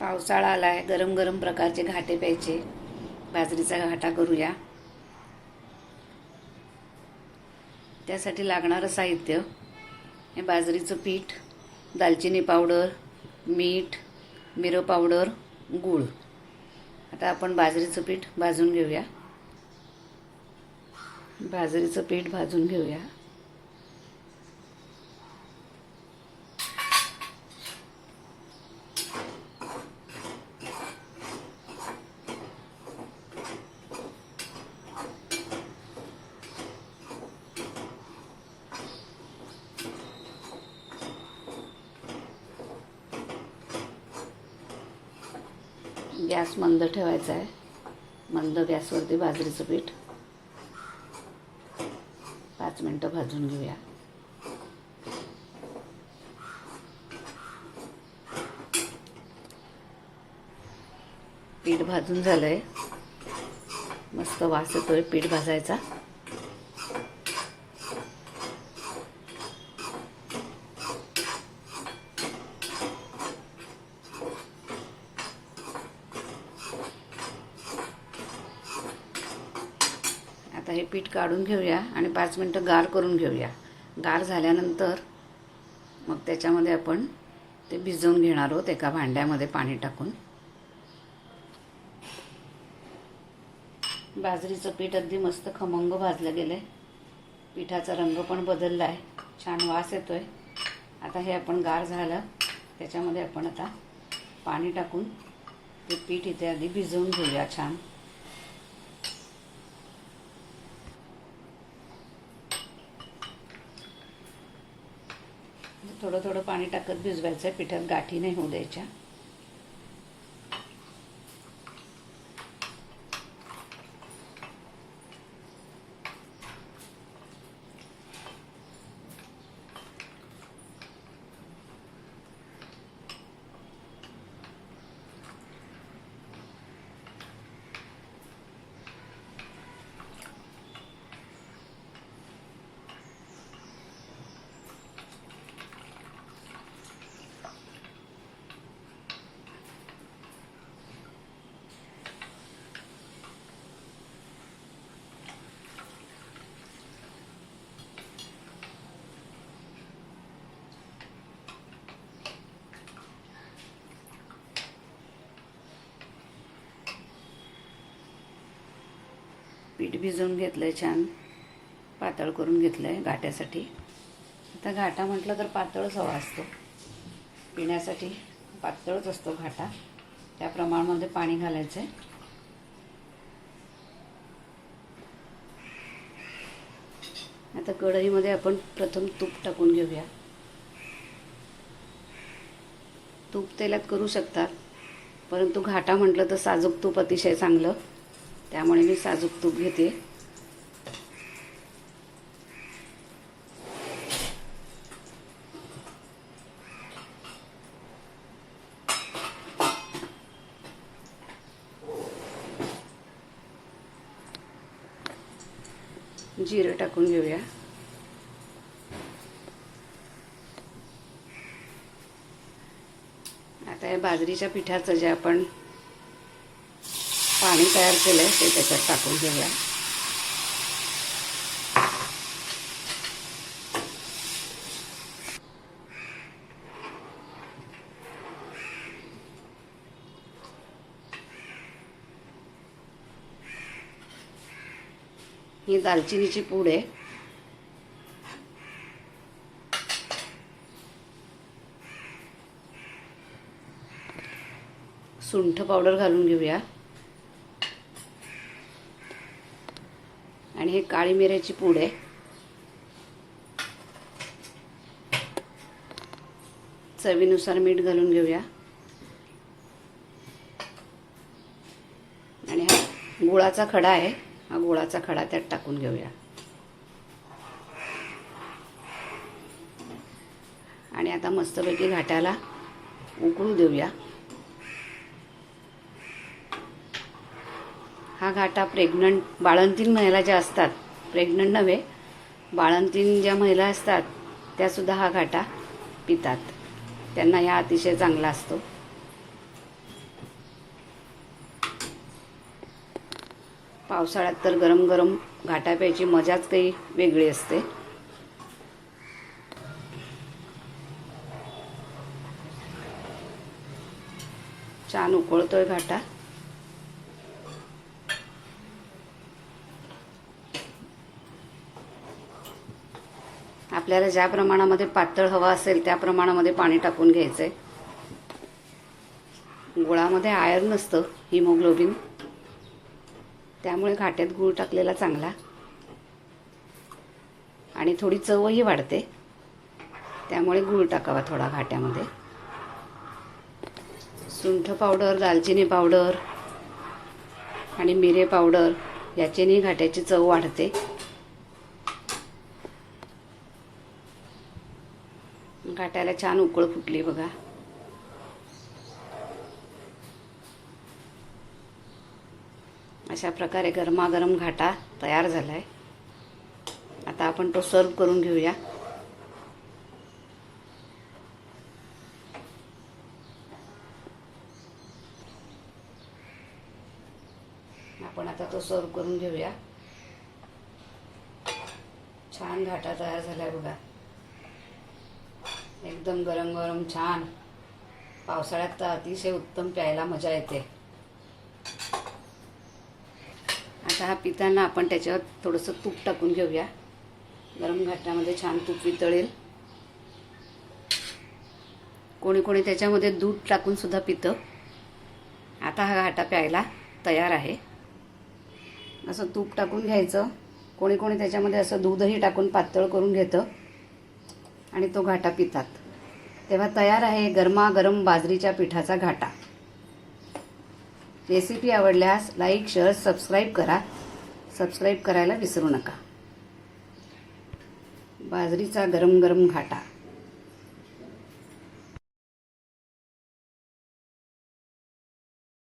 पावसाळा आला आहे गरम गरम प्रकारचे घाटे प्यायचे. बाजरीचा घाटा करूया. त्यासाठी लागणारं साहित्य हे बाजरीचं पीठ दालचिनी पावडर मीठ मिरं पावडर गूळ. आता आपण बाजरीचं पीठ भाजून घेऊया. बाजरीचं पीठ भाजून घेऊया. गॅस मंद ठेवायचा आहे. मंद गॅसवरती बाजरीचं पीठ. पाच मिनटं भाजून घेऊया. पीठ भाजून झालंय. मस्त वास येतोय पीठ भाजायचा. आता हे पीठ काढून घेऊया आणि पाच मिनटं गार करून घेऊया. गार झाल्यानंतर मग त्याच्यामध्ये आपण ते भिजवून घेणार आहोत एका भांड्यामध्ये पाणी टाकून. बाजरीचं पीठ अगदी मस्त खमंग भाजलं गेलं आहे पिठाचा रंग पण बदलला आहे छान वास येतो आहे आता हे आपण गार झालं. त्याच्यामध्ये आपण आता पाणी टाकून ते पीठ इथे आधी भिजवून घेऊया छान. थोडं थोडं पाणी टाकत भिजवायचं आहे पिठात गाठी नाही होऊ द्यायच्या. पीठ भिजवून घेतलं आहे छान. पातळ करून घेतलं आहे घाट्यासाठी. आता घाटा म्हटलं तर पातळच हवा असतो. पिण्यासाठी पातळच असतो घाटा. त्या प्रमाणामध्ये पाणी घालायचं आहे आता कढईमध्ये आपण प्रथम तूप टाकून घेऊया. तूप तेलात करू शकतात परंतु घाटा म्हटलं तर साजूक तूप अतिशय चांगलं. त्यामुळे मी साजूक तूप घेते. जिरं टाकून घेऊया. आता या बाजरीच्या पिठाचं जे आपण पाणी तयार केलं आहे ते त्याच्यात टाकून घेऊया. ही दालचिनीची पूड आहे. सुंठ पावडर घालून घेऊया. आणि हे काळी मिऱ्याची पूड आहे. चवीनुसार मीठ घालून घेऊया. आणि हा गुळाचा खडा आहे. हा गुळाचा खडा त्यात टाकून घेऊया. आणि आता मस्तपैकी घाट्याला उकळू देऊया. हा घाटा प्रेग्नंट बाळंतीन महिला ज्या असतात प्रेग्नंट नव्हे बाळंतीन ज्या महिला असतात त्यासुद्धा हा घाटा पितात. त्यांना या अतिशय चांगला असतो. पावसाळ्यात तर गरम गरम घाटा प्यायची मजाच काही वेगळी असते. छान उकळतोय घाटा. आपल्याला ज्या प्रमाणामध्ये पातळ हवा असेल त्या प्रमाणामध्ये पाणी टाकून घ्यायचंय. गुळामध्ये आयर्न नसतं हिमोग्लोबिन त्यामुळे घाट्यात गूळ टाकलेला चांगला. आणि थोडी चवही वाढते. त्यामुळे गूळ टाकावा थोडा घाट्यामध्ये. सुंठ पावडर दालचिनी पावडर आणि मिरे पावडर याच्याने घाट्याची चव वाढते. घाट्याला छान उकळ फुटली बघा. अशा प्रकारे गरमागरम घाटा तयार झालाय. आता आपण तो सर्व करून घेऊया. आपण आता तो सर्व करून घेऊया. छान घाटा तयार झालाय बघा. एकदम गरम गरम छान. पावसाळ्यात तर अतिशय उत्तम प्यायला मजा येते. आता हा पिताना आपण त्याच्यावर थोडंसं तूप टाकून घेऊया. गरम घाटामध्ये छान तूप वितळेल. कोणी कोणी त्याच्यामध्ये दूध टाकून सुद्धा पितं. आता हा घाटा प्यायला तयार आहे. असं तूप टाकून घ्यायचं. कोणी कोणी त्याच्यामध्ये असं दूधही टाकून पातळ करून घेतं. आणि तो घाटा पितात. तेव्हा तयार आहे गरमागरम बाजरीच्या पिठाचा घाटा. रेसिपी आवडल्यास लाईक शेअर सबस्क्राईब करा. सबस्क्राईब करायला विसरू नका. बाजरीचा गरम गरम घाटा.